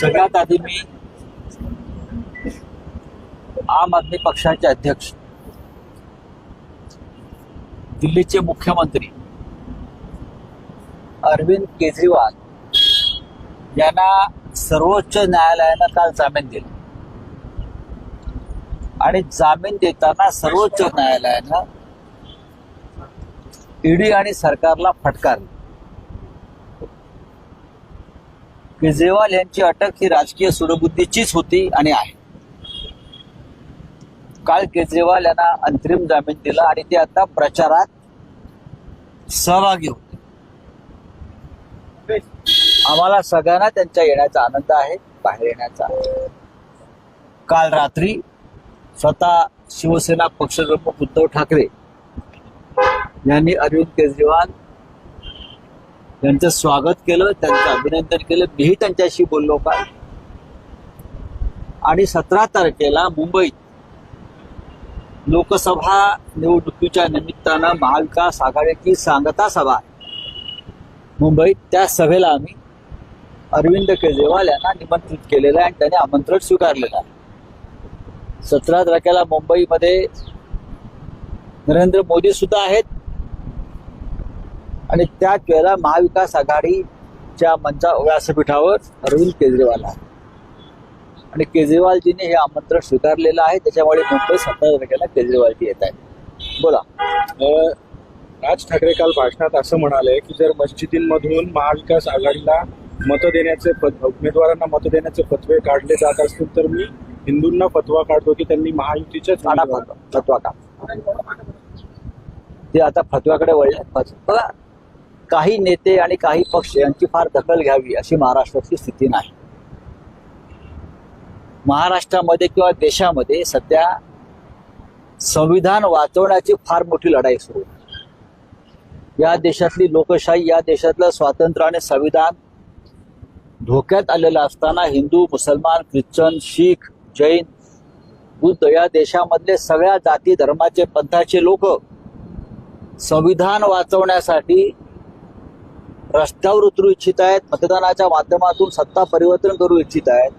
सगळ्यात आधी मी आम आदमी पक्षाचे अध्यक्ष दिल्लीचे मुख्यमंत्री अरविंद केजरीवाल यांना सर्वोच्च न्यायालयानं काल जामीन दिला. आणि जामीन देताना सर्वोच्च न्यायालयानं ईडी आणि सरकारला फटकारलं. केजरीवाल यांची अटक ही राजकीय सूडबुद्धीचीच होती आणि आहे. काल केजरीवाल यांना अंतरिम जामीन दिला आणि ते आता प्रचारात सहभागी होते. आम्हाला सगळ्यांना त्यांच्या येण्याचा आनंद आहे बाहेर येण्याचा काल रात्री स्वतः शिवसेना पक्षप्रमुख उद्धव ठाकरे यांनी अरविंद केजरीवाल त्यांचं स्वागत केलं त्यांचं अभिनंदन केलं. मीही त्यांच्याशी बोललो का आणि सतरा तारखेला मुंबईत लोकसभा निवडणुकीच्या निमित्तानं महाविकास आघाडीची सांगता सभा मुंबईत त्या सभेला आम्ही अरविंद केजरीवाल यांना निमंत्रित केलेलं आहे आणि त्याने आमंत्रण स्वीकारलेलं आहे. सतरा तारखेला मुंबईमध्ये नरेंद्र मोदी सुद्धा आहेत. आणि त्याच वेळेला महाविकास आघाडीच्या मंचा व्यासपीठावर अरविंद केजरीवाल आहे आणि केजरीवालजीने हे आमंत्रण स्वीकारलेलं आहे. त्याच्यामुळे मुंबई सतरा तारखेला केजरीवालजी येत आहेत. बोला. राज ठाकरे काल भाषणात असं म्हणाले की जर मस्जिदींमधून महाविकास आघाडीला मतं देण्याचे पद- उमेदवारांना मतं देण्याचे फतवे काढले जात असतील तर मी हिंदूंना फतवा काढतो की त्यांनी काढा उमेदवार- फतवा का? ते आता फतव्याकडे वळले बघा काही नेते आणि काही पक्ष यांची फार दखल घ्यावी अशी महाराष्ट्राची स्थिती नाही. महाराष्ट्रामध्ये किंवा देशामध्ये सध्या संविधान वाचवण्याची फार मोठी लढाई सुरू आहे. या देशातली लोकशाही या देशातलं स्वातंत्र्य आणि संविधान धोक्यात आलेलं असताना हिंदू मुसलमान ख्रिश्चन शीख जैन बुद्ध या देशामधले सगळ्या जाती धर्माचे पंथाचे लोक संविधान वाचवण्यासाठी रस्त्यावर उतरू इच्छित आहेत मतदानाच्या माध्यमातून सत्ता परिवर्तन करू इच्छित आहेत.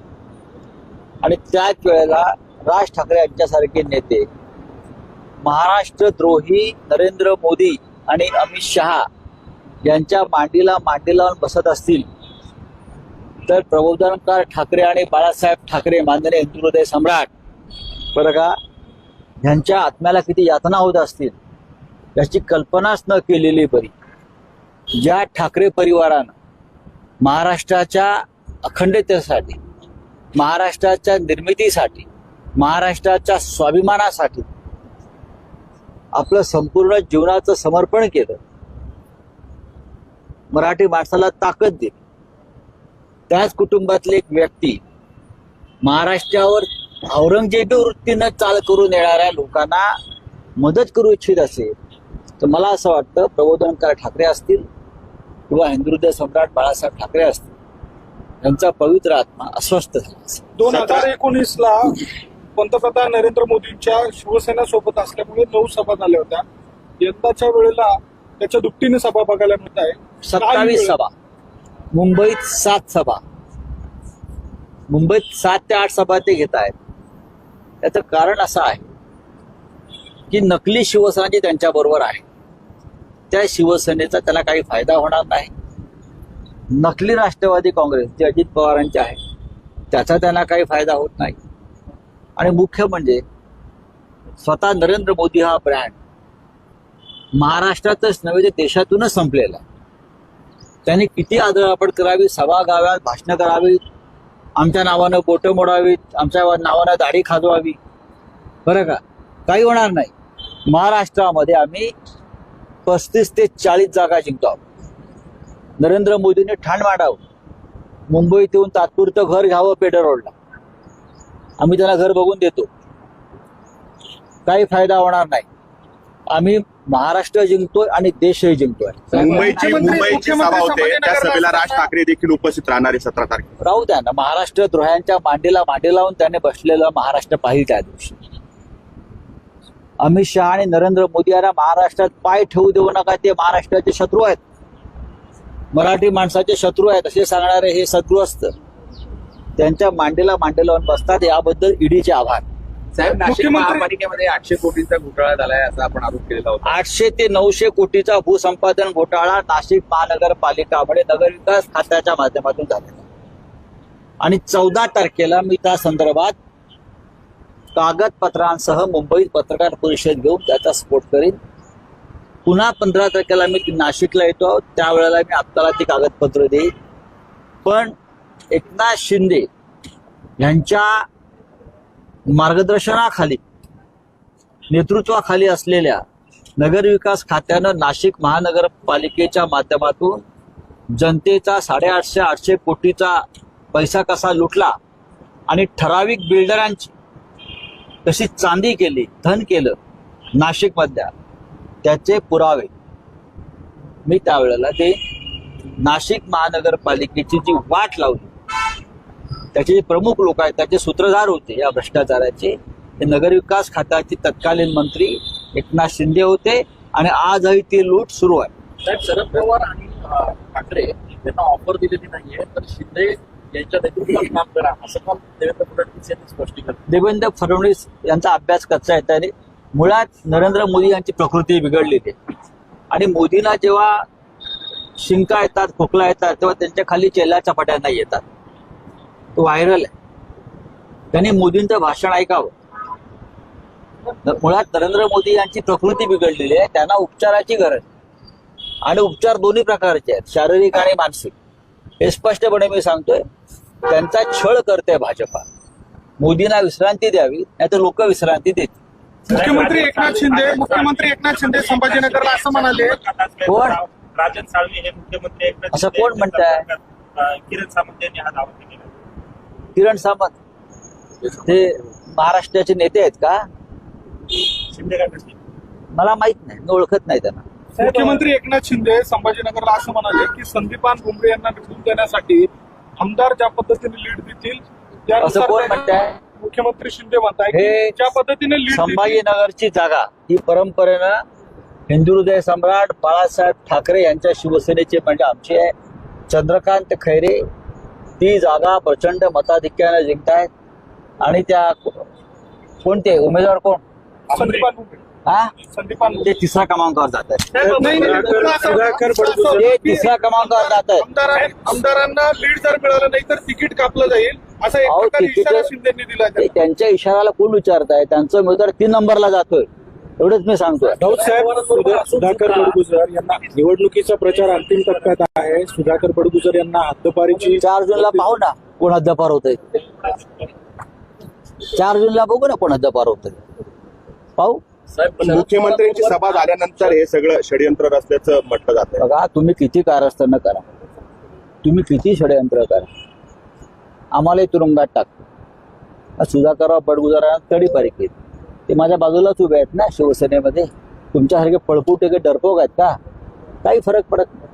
आणि त्याच वेळेला राज ठाकरे यांच्यासारखे नेते महाराष्ट्र द्रोही नरेंद्र मोदी आणि अमित शहा यांच्या मांडीला मांडी लावून बसत असतील तर प्रबोधनकार ठाकरे आणि बाळासाहेब ठाकरे माननीय हिंदुहृदय सम्राट बरं का यांच्या आत्म्याला किती यातना होत असतील याची कल्पनाच न केलेली बरी. ज्या ठाकरे परिवारानं महाराष्ट्राच्या अखंडतेसाठी महाराष्ट्राच्या निर्मितीसाठी महाराष्ट्राच्या स्वाभिमानासाठी आपलं संपूर्ण जीवनाचं समर्पण केलं मराठी माणसाला ताकद दिली. त्याच कुटुंबातली एक व्यक्ती महाराष्ट्रावर औरंगजेबी वृत्तीनं चाल करून येणाऱ्या लोकांना मदत करू इच्छित असेल तर मला असं वाटतं प्रबोधनकार ठाकरे असतील किंवा हिंदुहृदय सम्राट बाळासाहेब ठाकरे असतील यांचा पवित्र आत्मा अस्वस्थ झाला असेल. दोन हजार एकोणीस ला पंतप्रधान नरेंद्र मोदींच्या शिवसेना सोबत असल्यामुळे नऊ सभा झाल्या होत्या. यंदाच्या वेळेला त्याच्या दुपटीने सभा बघायला मिळत आहे. सत्तावीस सभा. मुंबईत सात सभा. मुंबईत सात ते आठ सभा ते घेत आहेत. त्याचं कारण असं आहे की नकली शिवसेना जी त्यांच्या बरोबर आहे त्या शिवसेनेचा त्याला काही फायदा होणार नाही. नकली राष्ट्रवादी काँग्रेस जे अजित पवारांचे आहे त्याचा त्यांना काही फायदा होत नाही. आणि मुख्य म्हणजे स्वतः नरेंद्र मोदी हा ब्रँड महाराष्ट्रातच नव्हे ते देशातूनच संपलेला त्यांनी किती आदळापड करावी सभा गाव्यात भाषणं करावीत आमच्या नावानं बोटं मोडावीत आमच्या नावानं दाढी खाजवावी. बरं का? काही होणार नाही. महाराष्ट्रामध्ये आम्ही पस्तीस ते चाळीस जागा जिंकतो नरेंद्र मोदींनी ठाण मांडावं. मुंबईत येऊन तात्पुरतं घर घ्यावं पेडर रोडला आम्ही त्यांना घर बघून देतो. काही फायदा होणार नाही. आम्ही महाराष्ट्र जिंकतोय आणि देशही जिंकतोय. मुंबईची मुंबईची सभा होते. त्या सभेला राज ठाकरे देखील उपस्थित राहणार आहे सतरा तारखेला. राहू द्या ना. महाराष्ट्र द्रोह्यांच्या मांडीला मांडी लावून त्याने बसलेलं महाराष्ट्र पाहिजे त्या दिवशी. अमित शहा आणि नरेंद्र मोदी यांना महाराष्ट्रात पाय ठेवू देऊ नका ते महाराष्ट्राचे शत्रू आहेत. मराठी माणसाचे शत्रू आहेत असे सांगणारे हे शत्रू असतं. त्यांच्या मांडीला मांडी लावून बसतात याबद्दल ईडीचे आभार. साहेब नाशिक महापालिकेमध्ये आठशे कोटींचा घोटाळा झालाय असा आपण आरोप केलेला होता. आठशे ते नऊशे कोटीचा भूसंपादन घोटाळा नाशिक महानगरपालिकामध्ये नगरविकास खात्याच्या माध्यमातून झालेला आणि चौदा तारखेला मी त्या संदर्भात कागदपत्रांसह मुंबईत पत्रकार परिषद घेऊन त्याचा स्फोट करीन. पुन्हा पंधरा तारखेला मी नाशिकला येतो त्यावेळेला मी आत्ताला ती कागदपत्र देईन. पण एकनाथ शिंदे यांच्या मार्गदर्शनाखाली नेतृत्वाखाली असलेल्या नगरविकास खात्यानं नाशिक महानगरपालिकेच्या माध्यमातून जनतेचा साडेआठशे आठशे कोटीचा पैसा कसा लुटला आणि ठराविक बिल्डरांची तशी चांदी केली धन केलं नाशिकमधल्या त्याचे पुरावे. मी त्यावेळेला ते नाशिक महानगरपालिकेची जी वाट लावली त्याचे जे प्रमुख लोक आहेत त्याचे सूत्रधार होते या भ्रष्टाचाराचे हे नगरविकास खात्याचे तत्कालीन मंत्री एकनाथ शिंदे होते आणि आजही ती लूट सुरू आहे. साहेब शरद पवार आणि ठाकरे यांना ऑफर दिलेली नाहीये तर शिंदे यांच्या नेतृत्वात काम करा. असं काम देवेंद्र फडणवीस यांनी स्पष्टीकरण देवेंद्र फडणवीस यांचा अभ्यास कच्चा येत आणि मुळात नरेंद्र मोदी यांची प्रकृती बिघडलेली आहे आणि मोदींना जेव्हा शिंका येतात खोकला येतात तेव्हा त्यांच्या खाली चेल्ला चपाट्यांना येतात. तो व्हायरल आहे. त्यांनी मोदींचं भाषण ऐकावं. मुळात नरेंद्र मोदी यांची प्रकृती बिघडलेली आहे. त्यांना उपचाराची गरज आणि उपचार दोन्ही प्रकारचे आहेत. शारीरिक आणि मानसिक. हे स्पष्टपणे मी सांगतोय त्यांचा छळ करते भाजपा. मोदींना विश्रांती द्यावी नाही तर लोक विश्रांती देतील. मुख्यमंत्री एकनाथ शिंदे मुख्यमंत्री एकनाथ शिंदे संभाजीनगरला असं म्हणाले. कोण? राजन साळवी हे मुख्यमंत्री एकनाथ असं कोण म्हणताय? किरण सामंत यांनी हा दावा केलेला आहे. किरण सामंत? ते महाराष्ट्राचे नेते आहेत का? शिंदे मला माहीत नाही मी ओळखत नाही त्यांना. मुख्यमंत्री एकनाथ शिंदे संभाजीनगरला असं म्हणाले की संदीपान भुमरे यांना निवडून देण्यासाठी आमदार ज्या पद्धतीने लीड देतील त्यानुसार त्यांना-? मुख्यमंत्री शिंदे म्हणताय की ज्या पद्धतीने लीड संभाजीनगरची जागा ही परंपरेनं हिंदू हृदय सम्राट बाळासाहेब ठाकरे यांच्या शिवसेनेचे म्हणजे आमचे आहे चंद्रकांत खैरे ती जागा प्रचंड मताधिक्याने जिंकतायत. आणि त्या कोणते? उमेदवार कोण? हा? ते तिसऱ्या क्रमांकावर जात ते तिसऱ्या क्रमांकावर जात आमदारां- आमदारांना लीड जर मिळालं नाही तर तिकीट कापलं जाईल. असा त्यांच्या इशाराला कोण विचारत आहे त्यांचा उमेदवार तीन नंबरला जातोय. एवढंच मी सांगतोय. राऊत साहेब सुधा- सुधाकर बडगुजर यांना निवडणुकीचा प्रचार अंतिम टप्प्यात आहे. सुधाकर बडगुजर यांना हद्दपारीची चार जूनला पाहू ना कोण हद्दपार होत चार जूनला बघू ना कोण हद्दपार होत पाहू. मुख्यमंत्र्यांची सभा झाल्यानंतर हे सगळं षडयंत्र असल्याचं म्हटलं जात बघा तुम्ही किती कारस्थानं करा. तुम्ही किती षडयंत्र करा. आम्हालाही तुरुंगात टाक सुधाकरराव बडगुजारांना तडीपारी केली. ते माझ्या बाजूलाच उभे आहेत ना शिवसेनेमध्ये. तुमच्यासारखे पळपुटे डरपोक आहेत का? काही फरक पडत नाही.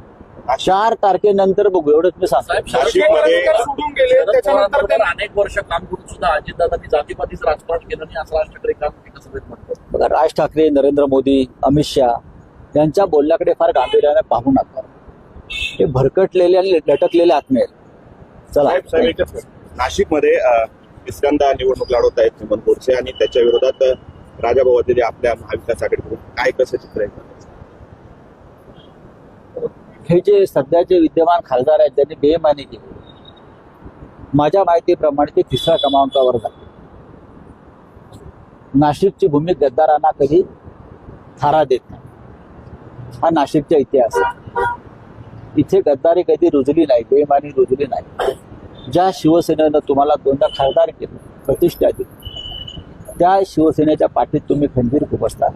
चार तारखेनंतर बघू एवढंच मी सांगतो. नाशिकमध्ये- सोडून गेले त्याच्यानंतर अनेक वर्ष काम करून सुद्धा अजितदादांनी जातीपातीच राजकारण केलं नाही असं राज ठाकरे एका सभेत म्हणतात. बघा राज ठाकरे नरेंद्र मोदी अमित शहा यांच्या बोलण्याकडे फार गांभीर्याने पाहू नका. हे भरकटलेले आणि लटकलेले आत्मे चला. नाशिकमध्ये इस्कंदा निवडणूक लढवत आहेत हेमंत गोडसे आणि त्याच्या विरोधात राजाभाऊ जे आपल्या महाविकास आघाडीकडून काय कसं चित्र आहे? हे जे सध्याचे विद्यमान खासदार आहेत त्यांनी बेमानी केली. माझ्या माहितीप्रमाणे ते तिसऱ्या क्रमांकावर झाले. नाशिकची भूमी गद्दारांना कधी थारा देत नाही. हा नाशिकचा इतिहास आहे. इथे गद्दारी कधी रुजली नाही बेमानी रुजली नाही. ज्या शिवसेनेनं तुम्हाला दोनदा खासदार केलं प्रतिष्ठा दिली त्या शिवसेनेच्या पाठीत तुम्ही खंजीर खुपसता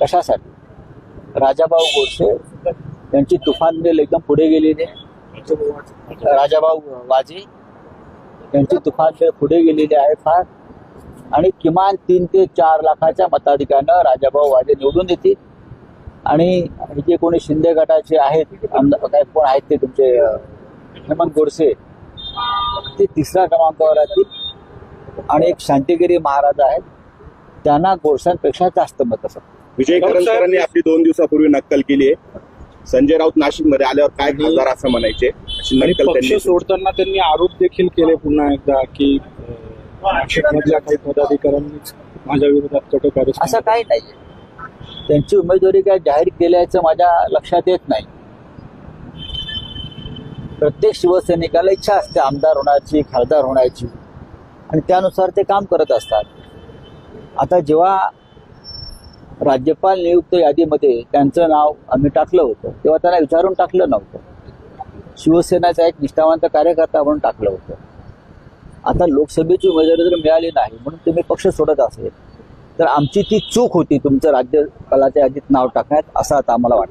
कशासाठी? राजाभाऊ गोडसे त्यांची तुफान मिल एकदम पुढे गेलेली आहे राजाभाऊ वाजे. यांची तुफान मिल पुढे गेलेली आहे फार. आणि किमान तीन ते चार लाखाच्या मताधिकानं राजाभाऊ वाजे निवडून येतील आणि हे जे कोणी शिंदे गटाचे आहेत आमदार काय कोण आहेत ते तुमचे हेमंत गोडसे ते तिसऱ्या क्रमांकावर येतील आणि एक शांतिगिरी महाराज आहेत त्यांना गोडसांपेक्षा जास्त मत विजय करंजकरांनी आपली दोन दिवसापूर्वी नक्कल केली आहे. संजय राऊत नाशिकमध्ये आल्यावर काय खासदार असं म्हणायचे? आणि पक्ष त्यांनी सोडताना त्यांनी आरोप देखील केले पुन्हा एकदा की अं, नाशिकमधल्या काही पदाधिकाऱ्यांनीच माझ्या विरोधात कटक असं काही नाही. त्यांची उमेदवारी काय जाहीर केल्याचं माझ्या लक्षात येत नाही. प्रत्येक शिवसैनिकाला इच्छा असते आमदार होण्याची खासदार होण्याची. आणि त्यानुसार ते काम करत असतात. आता जेव्हा राज्यपाल नियुक्त यादीमध्ये त्यांचं नाव आम्ही टाकलं होतं. तेव्हा त्यांना विचारून टाकलं नव्हतं. शिवसेनेचा एक निष्ठावंत कार्यकर्ता म्हणून टाकलं होतं. आता लोकसभेची उमेदवारी जर मिळाली नाही म्हणून तुम्ही पक्ष सोडत असेल तर आमची ती चूक होती तुमचं राज्यपालाच्या यादीत नाव टाकण्यात असं आता आम्हाला वाटतं.